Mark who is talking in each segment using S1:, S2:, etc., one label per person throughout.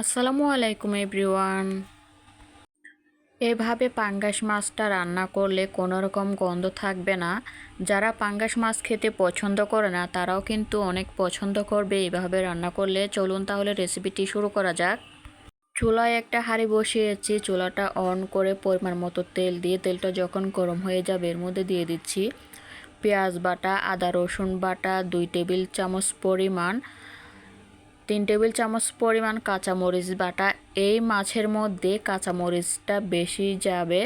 S1: আসসালামু আলাইকুম, এভরিওয়ান। এভাবে পাঙ্গাস মাছটা রান্না করলে কোনো রকম গন্ধ থাকবে না। যারা পাঙ্গাস মাছ খেতে পছন্দ করে না, তারাও কিন্তু অনেক পছন্দ করবে এইভাবে রান্না করলে। চলুন তাহলে রেসিপিটি শুরু করা যাক। চুলায় একটা হাঁড়ি বসিয়েছি, চুলাটা অন করে পরিমাণ মতো তেল দিয়ে, তেলটা যখন গরম হয়ে যাবে এর মধ্যে দিয়ে দিচ্ছি। পেঁয়াজ বাটা, আদা রসুন বাটা, দুই টেবিল চামচ পরিমাণ। তিন টেবিল চামচ পরিমাণ কাঁচামরিচ বাটা। এই মাছের মধ্যে কাঁচামরিচটা বেশি যাবে,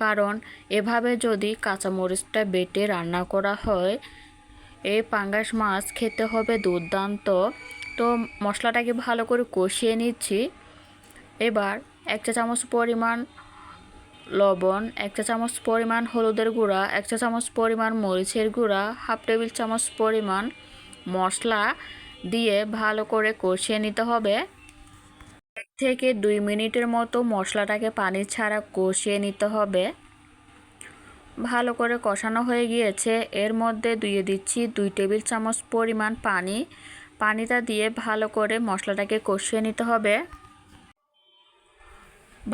S1: কারণ এভাবে যদি কাঁচামরিচটা বেটে রান্না করা হয়, এই পাঙ্গাস মাছ খেতে হবে দুর্দান্ত। তো মশলাটাকে ভালো করে কষিয়ে নিচ্ছি। এবার এক চা চামচ পরিমাণ লবণ, এক চা চামচ পরিমাণ হলুদের গুঁড়া, এক চা চামচ পরিমাণ মরিচের গুঁড়া, হাফ টেবিল চামচ পরিমাণ মশলা দিয়ে ভালো করে কষিয়ে নিতে হবে। এক থেকে দুই মিনিটের মতো মশলাটাকে পানি ছাড়া কষিয়ে নিতে হবে। ভালো করে কষানো হয়ে গিয়েছে। এর মধ্যে দিয়ে দিচ্ছি দুই টেবিল চামচ পরিমাণ পানি। পানিটা দিয়ে ভালো করে মশলাটাকে কষিয়ে নিতে হবে।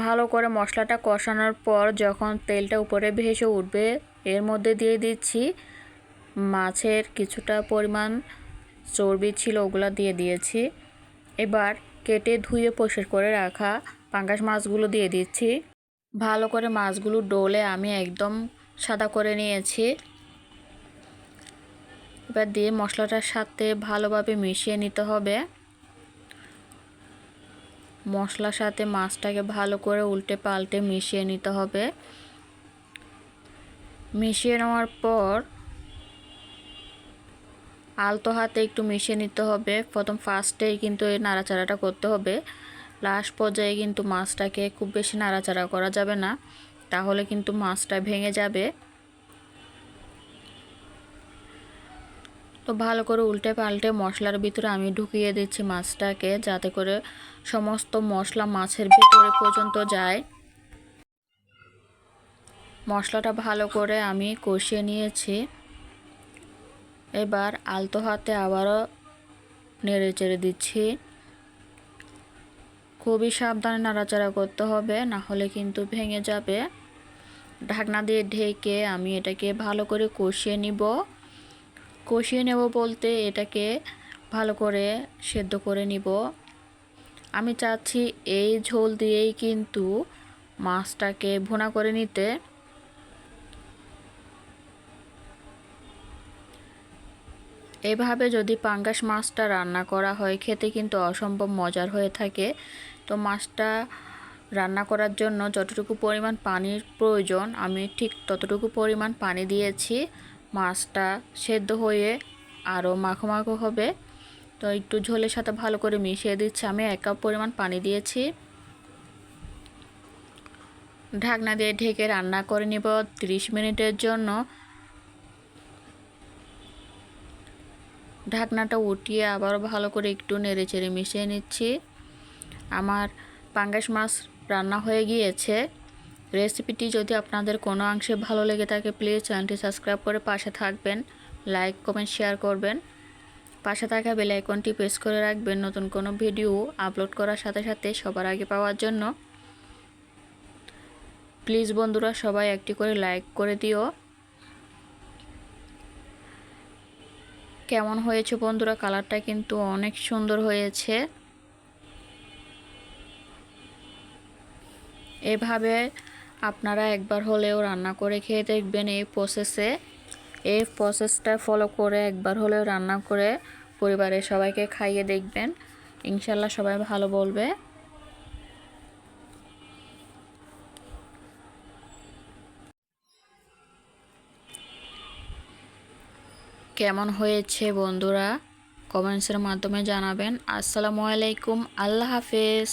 S1: ভালো করে মশলাটা কষানোর পর যখন তেলটা উপরে ভেসে উঠবে, এর মধ্যে দিয়ে দিচ্ছি মাছের কিছুটা পরিমাণ চর্বি ছিল ওগুলো দিয়ে দিয়েছি। এবার কেটে ধুয়ে পরিষ্কার করে রাখা পাঙ্গাস মাছগুলো দিয়ে দিচ্ছি। ভালো করে মাছগুলো ডোলে আমি একদম সাদা করে নিয়েছি। এবার দিয়ে মশলাটার সাথে ভালোভাবে মিশিয়ে নিতে হবে। মশলার সাথে মাছটাকে ভালো করে উল্টে পাল্টে মিশিয়ে নিতে হবে। মিশিয়ে নেওয়ার পর আলতো হাতে একটু মিশিয়ে নিতে হবে। প্রথম ফার্স্টেই কিন্তু এই নাড়াচাড়াটা করতে হবে। লাস্ট পর্যায়ে কিন্তু মাছটাকে খুব বেশি নাড়াচাড়া করা যাবে না। তাহলে কিন্তু মাছটা ভেঙে যাবে। তো ভালো করে উল্টে পাল্টে মশলার ভিতরে আমি ঢুকিয়ে দিচ্ছি মাছটাকে যাতে করে সমস্ত মশলা মাছের ভিতরে পর্যন্ত যায়। মশলাটা ভালো করে আমি কষিয়ে নিয়েছি। এবার আলতো হাতে আবারও নেড়ে চেড়ে দিচ্ছি। খুবই সাবধানে নাড়াচাড়া করতে হবে, না হলে কিন্তু ভেঙে যাবে। ঢাকনা দিয়ে ঢেকে আমি এটাকে ভালো করে কষিয়ে নিব। কষিয়ে নেব বলতে এটাকে ভালো করে সেদ্ধ করে নিব। আমি চাচ্ছি এই ঝোল দিয়েই কিন্তু মাছটাকে ভুনা করে নিতে। এভাবে যদি পাঙ্গাস মাছটা রান্না করা হয়, খেতে কিন্তু অসম্ভব মজার হয়ে থাকে। তো মাছটা রান্না করার জন্য যতটুকু পরিমাণ পানির প্রয়োজন, আমি ঠিক ততটুকু পরিমাণ পানি দিয়েছি। মাছটা সেদ্ধ হয়ে আরও মাখো মাখো হবে। তো একটু ঝোলের সাথে ভালো করে মিশিয়ে দিচ্ছি। আমি এক কাপ পরিমাণ পানি দিয়েছি। ঢাকনা দিয়ে ঢেকে রান্না করে নিব 30 মিনিটের জন্য। ঢাকনাটা উঠিয়ে আবার ভালো করে একটু নেড়ে চেড়ে মিশিয়ে নিচ্ছি। আমার পাঙ্গাস মাছ রান্না হয়ে গিয়েছে। রেসিপিটি যদি আপনাদের কোনো অংশে ভালো লেগে থাকে, প্লিজ চ্যানেলটি সাবস্ক্রাইব করে পাশে থাকবেন। লাইক, কমেন্ট, শেয়ার করবেন। পাশে থাকা বেল আইকনটি প্রেস করে রাখবেন নতুন কোনো ভিডিও আপলোড করার সাথে সাথে সবার আগে পাওয়ার জন্য। প্লিজ বন্ধুরা, সবাই একটি করে লাইক করে দিও। কেমন হয়েছে বন্ধুরা? কালারটা কিন্তু অনেক সুন্দর হয়েছে। এভাবে আপনারা একবার হলেও রান্না করে খেয়ে দেখবেন এই প্রসেসে এই প্রসেসটা ফলো করে একবার হলেও রান্না করে পরিবারের সবাইকে খাইয়ে দেখবেন। ইনশাল্লাহ সবাই ভালো বলবে। কেমন হয়েছে বন্ধুরা? কমেন্টসের মাধ্যমে জানাবেন। আসসালামু আলাইকুম। আল্লাহ হাফেজ।